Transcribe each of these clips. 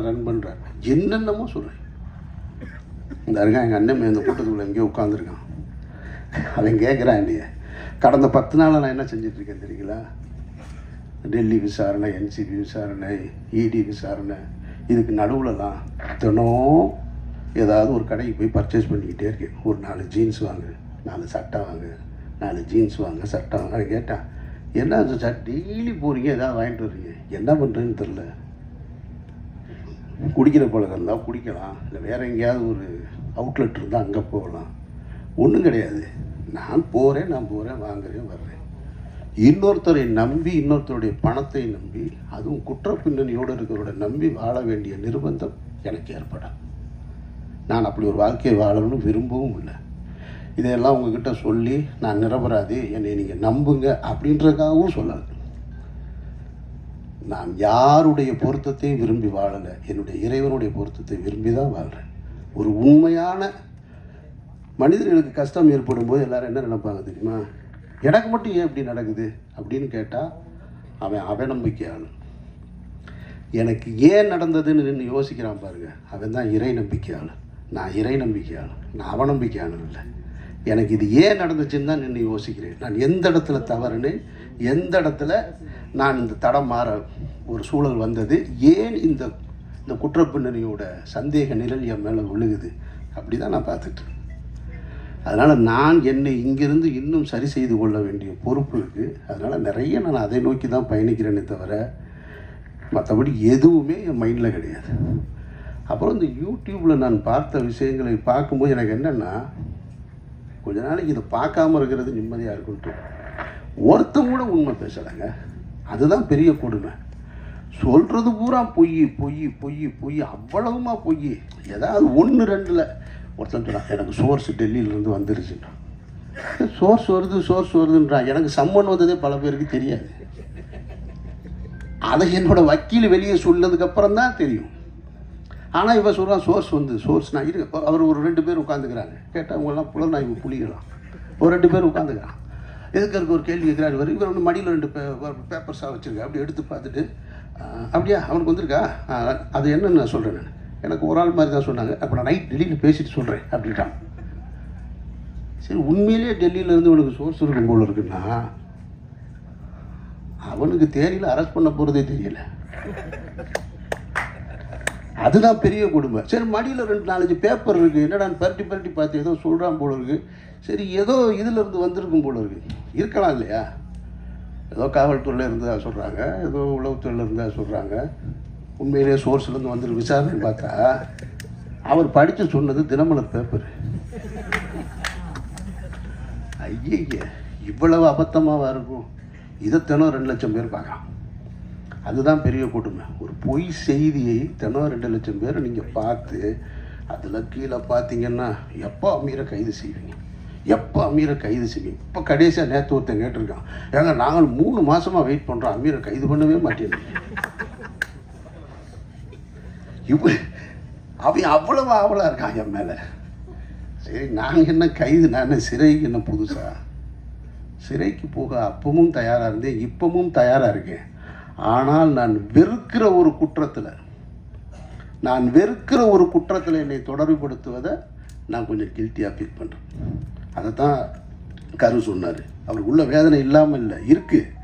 தான் ரன் பண்ணுறேன் என்னென்னமோ சொல்கிறேன் இந்த இருக்கான் எங்கள் அண்ணன் இந்த கூட்டத்துக்குள்ள எங்கேயோ உட்காந்துருக்கான் அவன் கேட்குறான் என்னைய கடந்த பத்து நாளாக நான் என்ன செஞ்சிட்ருக்கேன் தெரியுங்களா? டெல்லி விசாரணை என்சிபி விசாரணை இடி விசாரணை இதுக்கு நடுவுலலாம் தினம் ஏதாவது ஒரு கடைக்கு போய் பர்ச்சேஸ் பண்ணிக்கிட்டே இருக்கேன். ஒரு நாலு ஜீன்ஸ் வாங்கு நாலு சட்டை வாங்கு நாலு ஜீன்ஸ் வாங்க சட்டை வாங்க. கேட்டான் என்ன சார் டெய்லி போகிறீங்க ஏதாவது வாங்கிட்டு வர்றீங்க? என்ன பண்ணுறேன்னு தெரில குடிக்கிற பழக்கம் இருந்தால் குடிக்கலாம். இல்லை வேறு எங்கேயாவது ஒரு அவுட்லெட் இருந்தால் அங்கே போகலாம். ஒன்றும் கிடையாது. நான் போகிறேன் நான் போகிறேன் வாங்குறேன் வர்றேன். இன்னொருத்தரை நம்பி இன்னொருத்தருடைய பணத்தை நம்பி அதுவும் குற்ற பின்னணியோடு இருக்கிறவரோட நம்பி வாழ வேண்டிய நிர்பந்தம் எனக்கு ஏற்படும். நான் அப்படி ஒரு வாழ்க்கையை வாழணும்னு விரும்பவும் இல்லை. இதையெல்லாம் உங்ககிட்ட சொல்லி நான் நிரபராதி என்னை நீங்கள் நம்புங்க அப்படின்றதுக்காகவும் சொல்லாது நான் யாருடைய பொருத்தத்தையும் விரும்பி வாழலை. என்னுடைய இறைவனுடைய பொருத்தத்தை விரும்பி தான் வாழ்கிறேன் ஒரு உண்மையான மனிதர்களுக்கு கஷ்டம் ஏற்படும் போது எல்லோரும் என்ன நினைப்பாங்க தெரியுமா? எனக்கு மட்டும் ஏன் இப்படி நடக்குது? அப்படின்னு கேட்டால் அவன் அவநம்பிக்கையாளன். எனக்கு ஏன் நடந்ததுன்னு நின்று யோசிக்கிறான் பாருங்க. அவன் தான் இறை நம்பிக்கையாளன். நான் இறை நம்பிக்கையாளன். நான் அவநம்பிக்கையாளன் இல்லை. எனக்கு இது ஏன் நடந்துச்சுன்னு தான் நின்று யோசிக்கிறேன். நான் எந்த இடத்துல தவறுன்னு? எந்த இடத்துல நான் இந்த தடம் மாற ஒரு சூழல் வந்தது. ஏன் இந்த இந்த குற்றப்பின்னணியோட சந்தேக நிழல் என் மேலே விழுகுது? அப்படி தான் நான் பார்த்துட்டேன் அதனால் நான் என்னை இங்கிருந்து இன்னும் சரி செய்து கொள்ள வேண்டிய பொறுப்பு இருக்குது அதனால் நிறைய நான் அதை நோக்கி தான் பயணிக்கிறேனே தவிர மற்றபடி எதுவுமே என் மைண்டில் கிடையாது. அப்புறம் இந்த யூடியூப்பில் நான் பார்த்த விஷயங்களை பார்க்கும்போது எனக்கு என்னென்னா கொஞ்ச நாளைக்கு இதை பார்க்காம இருக்கிறது நிம்மதியாக இருக்குன்ட்டு. ஒருத்தன் கூட உண்மை பேசலைங்க. அதுதான் பெரிய கொடுமை. சொல்கிறது பூரா பொய் பொய் பொய் பொய் அவ்வளவுமா பொய். ஏதாவது ஒன்று ரெண்டில். ஒருத்தன் சொல்கிறான் எனக்கு சோர்ஸ் டெல்லியிலேருந்து வந்துருச்சுன்றான். சோர்ஸ் வருது சோர்ஸ் வருதுன்றான். எனக்கு சம்மன் வந்ததே பல பேருக்கு தெரியாது. அதை என்னோடய வக்கீல் வெளியே சொன்னதுக்கப்புறம் தான் தெரியும். ஆனால் இவன் சொல்கிறான் சோர்ஸ் வந்து சோர்ஸ் நான் இருக்கு அவர் ஒரு ரெண்டு பேர் உட்காந்துக்கிறாங்க கேட்டால் அவங்கெல்லாம் புலனாய்வு புலிகளாம் ஒரு ரெண்டு பேர் உட்காந்துக்கிறான் எதுக்கு இருக்க ஒரு கேள்வி கேட்குறாரு? இவர் இவர் வந்து மடியில் ரெண்டு பே பேப்பர்ஸாக வச்சுருக்கா அப்படி எடுத்து பார்த்துட்டு அப்படியா? அவனுக்கு வந்திருக்கா? அது என்னன்னு நான் சொல்கிறேன் நான். எனக்கு ஒரு ஆள் மாதிரி தான் சொன்னாங்க. அப்போ நான் நைட் டெல்லியில் பேசிட்டு சொல்கிறேன் அப்படின்ட்டான். சரி உண்மையிலேயே டெல்லியிலேருந்து உனக்கு சோர்ஸ் இருக்கும் போல் இருக்குன்னா அவனுக்கு தேனியில் அரெஸ்ட் பண்ண போகிறதே தெரியல. அதுதான் பெரிய கொடுமை. சரி மடியில் ரெண்டு நாலஞ்சு பேப்பர் இருக்குது என்னடா பரட்டி பரட்டி பார்த்து ஏதோ சொல்கிறான் போல இருக்கு. சரி ஏதோ இதிலிருந்து வந்திருக்கும் போல இருக்கு. இருக்கலாம் இல்லையா? ஏதோ காவல்துறையில் இருந்தா சொல்கிறாங்க ஏதோ உளவுத்துறையில் இருந்தா சொல்கிறாங்க உண்மையிலேயே சோர்ஸ்லேருந்து வந்துருக்கு. விசாரணை பார்த்தா அவர் படித்து சொன்னது தினமலர் பேப்பர் ஐயய்ய இவ்வளவு அபத்தமாக இருக்கும்? இதை தினம் ரெண்டு லட்சம் பேர் பார்க்கலாம். அதுதான் பெரிய கொடுமை. ஒரு பொய் செய்தியை தினம் ரெண்டு லட்சம் பேர் நீங்கள் பார்த்து அதில் கீழே பார்த்தீங்கன்னா எப்போ அமீரை கைது செய்வீங்க? எப்போ அமீரை கைது செய்வீங்க? இப்போ கடைசியாக நேற்று ஒருத்தன் கேட்டிருக்கான். ஏங்க நாங்கள் மூணு மாதமாக வெயிட் பண்ணுறோம் அமீரை கைது பண்ணவே மாட்டேன். இப்போ அவன் அவ்வளவு ஆவலாக இருக்கான் என் மேலே. சரி நாங்கள் என்ன கைது நான் சிறைக்கு என்ன புதுசாக சிறைக்கு போக அப்பவும் தயாராக இருந்தேன் இப்பவும் தயாராக இருக்கேன். ஆனால் நான் வெறுக்கிற ஒரு குற்றத்தில் நான் வெறுக்கிற ஒரு குற்றத்தில் என்னை தொடர்புபடுத்துவதை நான் கொஞ்சம் கில்ட்டியாக ஃபீல் பண்ணுறேன் அதை தான் கரு சொன்னார். அவருக்கு உள்ள வேதனை இல்லாமல் இல்லை இருக்குது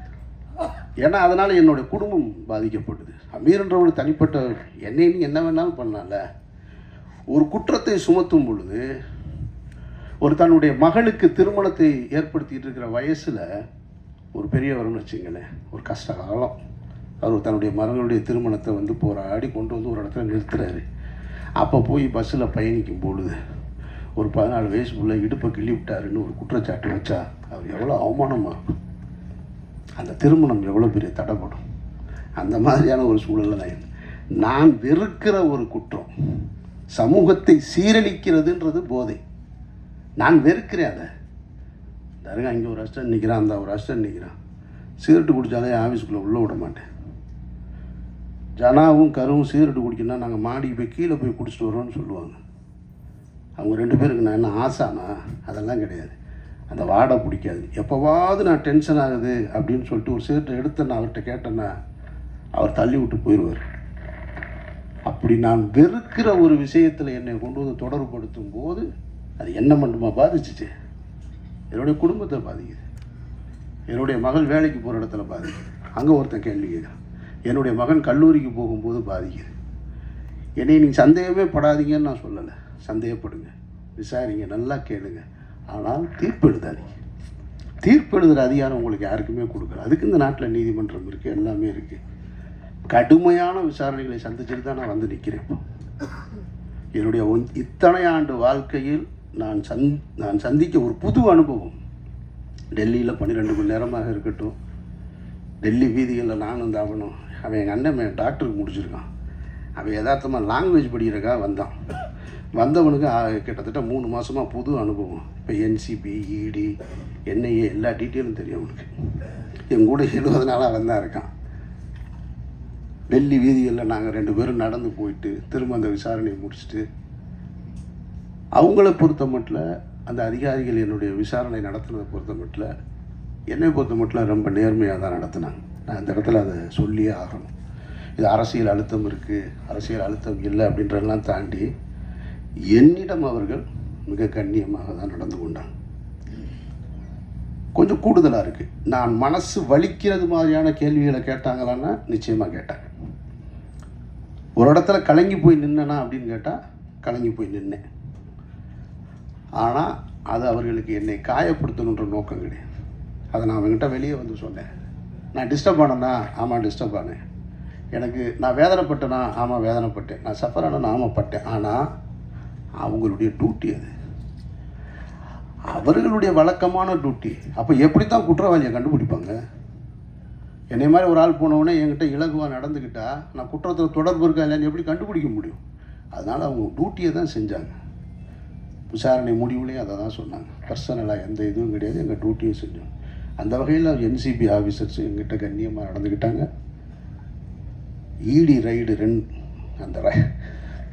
ஏன்னா அதனால் என்னுடைய குடும்பம் பாதிக்கப்படுது. அமீர்ன்றவர் தனிப்பட்ட என்னை நீ என்ன வேணாலும் பண்ணலாம்ல. ஒரு குற்றத்தை சுமத்தும் பொழுது ஒரு தன்னுடைய மகளுக்கு திருமணத்தை ஏற்படுத்திகிட்டு இருக்கிற வயசில் ஒரு பெரியவர்னு வச்சுங்களேன் ஒரு கஷ்ட காலம். அவர் தன்னுடைய மகளுடைய திருமணத்தை வந்து போராடி கொண்டு வந்து ஒரு இடத்துல நிறுத்துறாரு. அப்போ போய் பஸ்ஸில் பயணிக்கும் பொழுது ஒரு பதினாலு வயசுக்குள்ளே இடுப்பை கிள்ளி விட்டாருன்னு ஒரு குற்றச்சாட்டு வச்சா அவர் எவ்வளோ அவமானமாகும் அந்த திருமணம் எவ்வளோ பெரிய தடைப்படும் அந்த மாதிரியான ஒரு சூழலில் தான் நான் வெறுக்கிற ஒரு குற்றம் சமூகத்தை சீரழிக்கிறதுன்றது போதை. நான் வெறுக்கிறேன் அதை. தருங்க அங்கே ஒரு அஸ்டன் நிற்கிறான் அந்த ஒரு அஸ்டன் நிற்கிறான் சிகரெட்டு குடித்தாலே ஆஃபீஸுக்குள்ளே உள்ளே விட மாட்டேன். ஜனாவும் கருவும் சிகரெட்டு குடிக்கணும்னா நாங்கள் மாடிக்கு போய் கீழே போய் குடிச்சிட்டு வரோம்னு சொல்லுவாங்க. அவங்க ரெண்டு பேருக்கு நான் என்ன ஆசானா? அதெல்லாம் கிடையாது. அந்த வாடை பிடிக்காது. எப்போவாவது நான் டென்ஷன் ஆகுது அப்படின்னு சொல்லிட்டு ஒரு சிகரெட்டை எடுத்து நான் அவர்கிட்ட கேட்டேன்னா அவர் தள்ளி விட்டு போயிடுவார். அப்படி நான் வெறுக்கிற ஒரு விஷயத்தில் என்னை கொண்டு வந்து தொடர்புபடுத்தும் போது அது என்ன மட்டுமா பாதிச்சுச்சு? என்னுடைய குடும்பத்தை பாதிக்குது. என்னுடைய மகள் வேலைக்கு போகிற இடத்துல பாதிக்குது. அங்கே ஒருத்தன் கேள்வி கேட்குறான் என்னுடைய மகன் கல்லூரிக்கு போகும்போது பாதிக்குது. என்னை நீங்கள் சந்தேகமே படாதீங்கன்னு நான் சொல்லலை. சந்தேகப்படுங்க. விசாரிங்க நல்லா கேளுங்க. ஆனால் தீர்ப்பு எழுதாதீங்க. தீர்ப்பு எழுதுகிற அதிகாரம் உங்களுக்கு யாருக்குமே கொடுக்கல. அதுக்கு இந்த நாட்டில் நீதிமன்றம் இருக்குது எல்லாமே இருக்குது கடுமையான விசாரணைகளை சந்திச்சுட்டு தான் நான் வந்து நிற்கிறேன் இப்போ. என்னுடைய ஒன்- இத்தனை ஆண்டு வாழ்க்கையில் நான் சந் நான் சந்திக்க ஒரு புது அனுபவம். டெல்லியில் பன்னிரெண்டு மணி நேரமாக இருக்கட்டும். டெல்லி வீதிகளில் நானும் தாவணும். அவன் எங்கள் அண்ணன் டாக்டருக்கு முடிச்சிருக்கான். அவன் யதார்த்தமாக லாங்குவேஜ் படிக்கிறக்காக வந்தான். வந்தவனுக்கு கிட்டத்தட்ட மூணு மாதமாக புது அனுபவம். இப்போ என்சிபி இடி என்ஐஏ எல்லா டீட்டெயிலும் தெரியும் அவனுக்கு. என் கூட எழுபது நாளாக அவன் இருக்கான். டெல்லி வீதிகளில் நாங்கள் ரெண்டு பேரும் நடந்து போயிட்டு திரும்ப அந்த விசாரணையை முடிச்சுட்டு அவங்கள பொறுத்த மட்டில் அந்த அதிகாரிகள் என்னுடைய விசாரணை நடத்துனதை பொறுத்த மட்டில் என்னை பொறுத்த மட்டில் ரொம்ப நேர்மையாக தான் நடத்தினாங்க. நான் இந்த இடத்துல அதை சொல்லியே ஆகணும். இது அரசியல் அழுத்தம் இருக்குது அரசியல் அழுத்தம் இல்லை அப்படின்றதெல்லாம் தாண்டி என்னிடம் அவர்கள் மிக கண்ணியமாக தான் நடந்து கொண்டாங்க. கொஞ்சம் கூடுதலாக இருக்குது நான் மனசு வலிக்கிறது மாதிரியான கேள்விகளை கேட்டாங்களான்னா நிச்சயமாக கேட்டாங்க. ஒரு இடத்துல கலங்கி போய் நின்னனா அப்படின்னு கேட்டால் கலங்கி போய் நின்னேன். ஆனால் அது அவர்களுக்கு என்னை காயப்படுத்தணுன்ற நோக்கம் கிடையாது. அதை நான் அவங்ககிட்ட வெளியே வந்து சொன்னேன். நான் டிஸ்டர்ப் ஆனேண்ணா ஆமாம் டிஸ்டர்ப் ஆனேன் எனக்கு நான் வேதனைப்பட்டேனா ஆமாம் வேதனைப்பட்டேன். நான் சஃபர் ஆனால் ஆமாம் பட்டேன். ஆனால் அவங்களுடைய டியூட்டி அது. அவர்களுடைய வழக்கமான டியூட்டி அப்போ எப்படி தான் குற்றவாளியை கண்டுபிடிப்பாங்க? என்னை மாதிரி ஒரு ஆள் போனவுடனே என்கிட்ட இலகுவாக நடந்துக்கிட்டால் நான் குற்றத்தில் தொடர்பு இருக்கா இல்லைன்னு எப்படி கண்டுபிடிக்க முடியும்? அதனால் அவங்க டியூட்டியை தான் செஞ்சாங்க. விசாரணை முடிவுலேயும் அதை தான் சொன்னாங்க பர்சனலாக எந்த இதுவும் கிடையாது. எங்கள் டியூட்டியும் செஞ்சோம் அந்த வகையில் என்சிபி ஆஃபீஸர்ஸ் எங்கிட்ட கண்ணியமாக நடந்துக்கிட்டாங்க. ஈடி ரைடு ரெண்டு அந்த ரை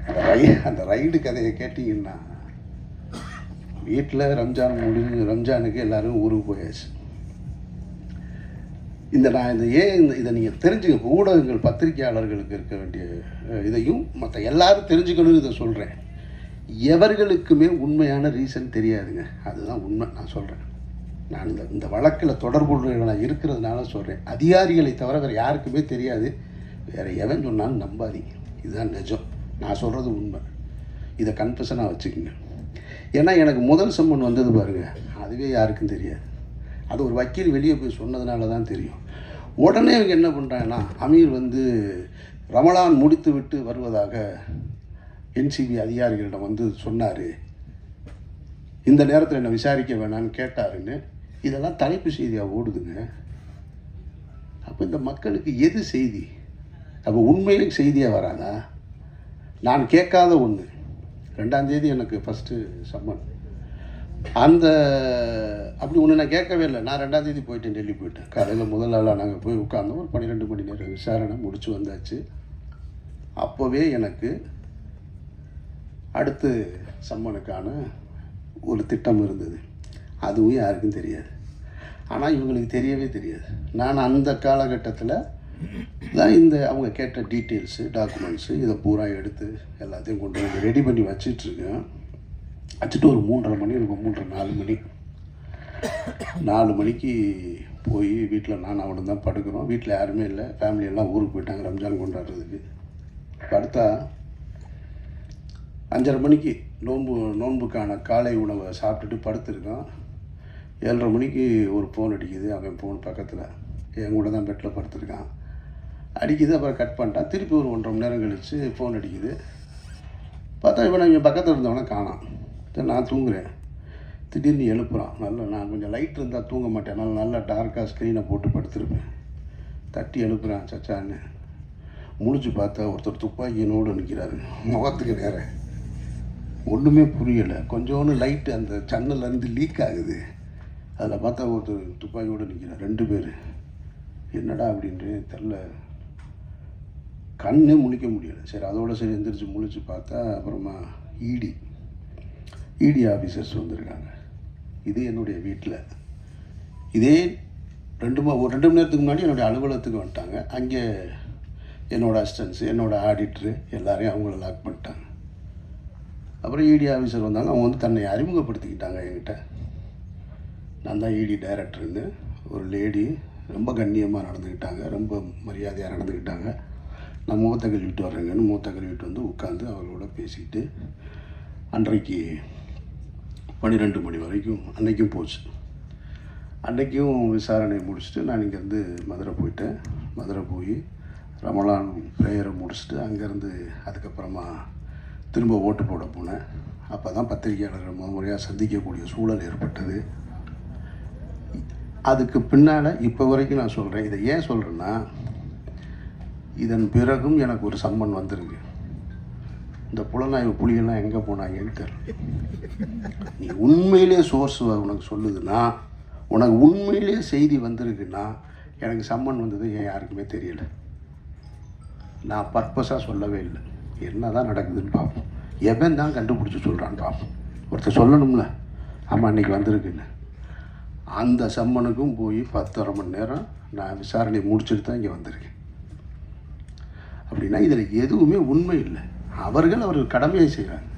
அந்த ரை அந்த ரைடு கதையை கேட்டிங்கன்னா வீட்டில் ரம்ஜான் முடிஞ்சு ரம்ஜானுக்கு எல்லோரும் ஊருக்கு போயாச்சு. இந்த நான் இந்த ஏன் இந்த இதை நீங்கள் தெரிஞ்சுக்க ஊடகங்கள் பத்திரிகையாளர்களுக்கு இருக்க வேண்டிய இதையும் மற்ற எல்லாரும் தெரிஞ்சுக்கணும்னு இதை சொல்கிறேன். எவர்களுக்குமே உண்மையான ரீசன் தெரியாதுங்க. அதுதான் உண்மை நான் சொல்கிறேன். நான் இந்த இந்த வழக்கில் தொடர்புள்ளவர்களாக இருக்கிறதுனால சொல்கிறேன் அதிகாரிகளை தவிர வேறு யாருக்குமே தெரியாது. வேறு எவன் சொன்னாலும் நம்பாதீங்க இதுதான் நிஜம். நான் சொல்கிறது உண்மை. இதை கன்ஃபெஷனாக வச்சுக்கோங்க. ஏன்னா எனக்கு முதல் சம்மன் வந்தது பாருங்கள் அதுவே யாருக்கும் தெரியாது. அது ஒரு வக்கீல் வெளியே போய் சொன்னதுனால தான் தெரியும். உடனே இவங்க என்ன பண்ணுறாங்கன்னா அமீர் வந்து ரமலான் முடித்து விட்டு வருவதாக என்சிபி அதிகாரிகளிடம் வந்து சொன்னார். இந்த நேரத்தில் என்னை விசாரிக்க வேணான்னு கேட்டாருன்னு இதெல்லாம் தலைப்பு செய்தியாக ஓடுதுங்க. அப்போ இந்த மக்களுக்கு எது செய்தி? அப்போ உண்மையிலும் செய்தியாக வராதா? நான் கேட்காத ஒன்று ரெண்டாம் தேதி எனக்கு ஃபஸ்ட்டு சம்மன் அந்த அப்படி ஒன்று நான் கேட்கவே இல்லை. நான் ரெண்டாம் தேதி போயிட்டேன் டெல்லி போயிட்டேன். காலையில் முதல் நாளாக நாங்கள் போய் உட்காந்தோம் ஒரு பன்னிரெண்டு மணி நேரம் விசாரணை முடிச்சு வந்தாச்சு. அப்போவே எனக்கு அடுத்து சம்மனுக்கான ஒரு திட்டம் இருந்தது. அதுவும் யாருக்கும் தெரியாது. ஆனால் இவங்களுக்கு தெரியவே தெரியாது. நான் அந்த காலகட்டத்தில் தான் இந்த அவங்க கேட்ட டீட்டெயில்ஸு டாக்குமெண்ட்ஸு இதை பூரா எடுத்து எல்லாத்தையும் கொண்டு வந்து ரெடி பண்ணி வச்சிட்ருக்கேன். வச்சுட்டு ஒரு மூன்றரை மணி இருக்கும் மூன்றரை நாலு மணி. நாலு மணிக்கு போய் வீட்டில் நான் அவனும் தான் படுக்கிறோம். வீட்டில் யாருமே இல்லை. ஃபேமிலி எல்லாம் ஊருக்கு போயிட்டாங்க ரம்ஜான் கொண்டாடுறதுக்கு. படுத்தா அஞ்சரை மணிக்கு நோன்பு நோன்புக்கான காலை உணவை சாப்பிட்டுட்டு படுத்துருக்கோம் ஏழரை மணிக்கு ஒரு ஃபோன் அடிக்குது. அவன் ஃபோன் பக்கத்தில். என் கூட தான் பெட்டில் படுத்திருக்கான். அடிக்குது அப்புறம் கட் பண்ணிட்டான். திருப்பி ஒரு ஒன்றரை மணி நேரம் கழித்து ஃபோன் அடிக்குது. பார்த்தா இவன் இவன் பக்கத்தில் இருந்தவனே காணாம் சரி நான் தூங்குறேன். திடீர்னு எழுப்புறான். நல்லா நான் கொஞ்சம் லைட் இருந்தால் தூங்க மாட்டேன். நல்லா நல்லா டார்க்காக ஸ்க்ரீனை போட்டு படுத்திருப்பேன். தட்டி எழுப்புறான் சச்சான்னு. முழிச்சு பார்த்தா ஒருத்தர் துப்பாக்கியனோடு நிற்கிறாரு முகத்துக்கு வேறு. ஒன்றுமே புரியலை. கொஞ்சோண்டு லைட்டு அந்த சன்னலேருந்து லீக் ஆகுது. அதில் பார்த்தா ஒருத்தர் துப்பாக்கியோடு நிற்கிறார். ரெண்டு பேர். என்னடா அப்படின்ட்டு தெரில. கண்ணே முழிக்க முடியல. சரி அதோடு சரி எந்திரிச்சு முழிச்சு பார்த்தா அப்புறமா இடி இடி ஆஃபீஸர்ஸ் வந்திருக்காங்க. இது என்னுடைய வீட்டில். இதே ரெண்டு மா ஒரு ரெண்டு மணி நேரத்துக்கு முன்னாடி என்னுடைய அலுவலகத்துக்கு வந்துட்டாங்க. அங்கே என்னோடய அசிஸ்டன்ஸு என்னோடய ஆடிட்ரு எல்லாரையும் அவங்கள லாக் பண்ணிட்டாங்க. அப்புறம் இடி ஆஃபீஸர் வந்தாங்க. அவங்க வந்து தன்னை அறிமுகப்படுத்திக்கிட்டாங்க என்கிட்ட. நான் தான் இடி டைரக்டர்னு ஒரு லேடி ரொம்ப கண்ணியமாக நடந்துக்கிட்டாங்க ரொம்ப மரியாதையாக நடந்துக்கிட்டாங்க நான் மூத்த கழுவிட்டு வர்றேங்கன்னு மூத்த கழுவிட்டு வந்து உட்காந்து அவர்களோட பேசிக்கிட்டு அன்றைக்கு பன்னிரெண்டு மணி வரைக்கும் அன்றைக்கும் போச்சு. அன்றைக்கும் விசாரணை முடிச்சுட்டு நான் இங்கேருந்து மதுரை போயிட்டேன். மதுரை போய் ரமலான் ப்ரேயரை முடிச்சுட்டு அங்கேருந்து அதுக்கப்புறமா திரும்ப ஓட்டு போட போனேன். அப்போ தான் பத்திரிகையாளர்கள் முறையாக சந்திக்கக்கூடிய சூழல் ஏற்பட்டது. அதுக்கு பின்னால் இப்போ வரைக்கும் நான் சொல்கிறேன் இதை ஏன் சொல்கிறேன்னா இதன் பிறகும் எனக்கு ஒரு சம்மன் வந்திருக்கு. இந்த புலனாய்வு புலியெல்லாம் எங்கே போனாங்கன்னு தெரியல. நீ உண்மையிலே சோர்ஸ் உனக்கு சொல்லுதுன்னா உனக்கு உண்மையிலே செய்தி வந்திருக்குன்னா எனக்கு சம்மன் வந்தது ஏன் யாருக்குமே தெரியல. நான் பர்பஸாக சொல்லவே இல்லை. என்ன தான் நடக்குதுன்னு பார்ப்போம். எவன் தான் கண்டுபிடிச்சி சொல்கிறான்னு பார்ப்போம். ஒருத்தர் சொல்லணும்ல. ஆமாம் அன்றைக்கி வந்திருக்குன்னு. அந்த சம்மனுக்கும் போய் பத்தரை மணி நேரம் நான் விசாரணை முடிச்சுட்டு தான் இங்கே வந்திருக்கேன். அப்படின்னா இதில் எதுவுமே உண்மை இல்லை. அவர்கள் அவர்கள் கடமையை செய்கிறாங்க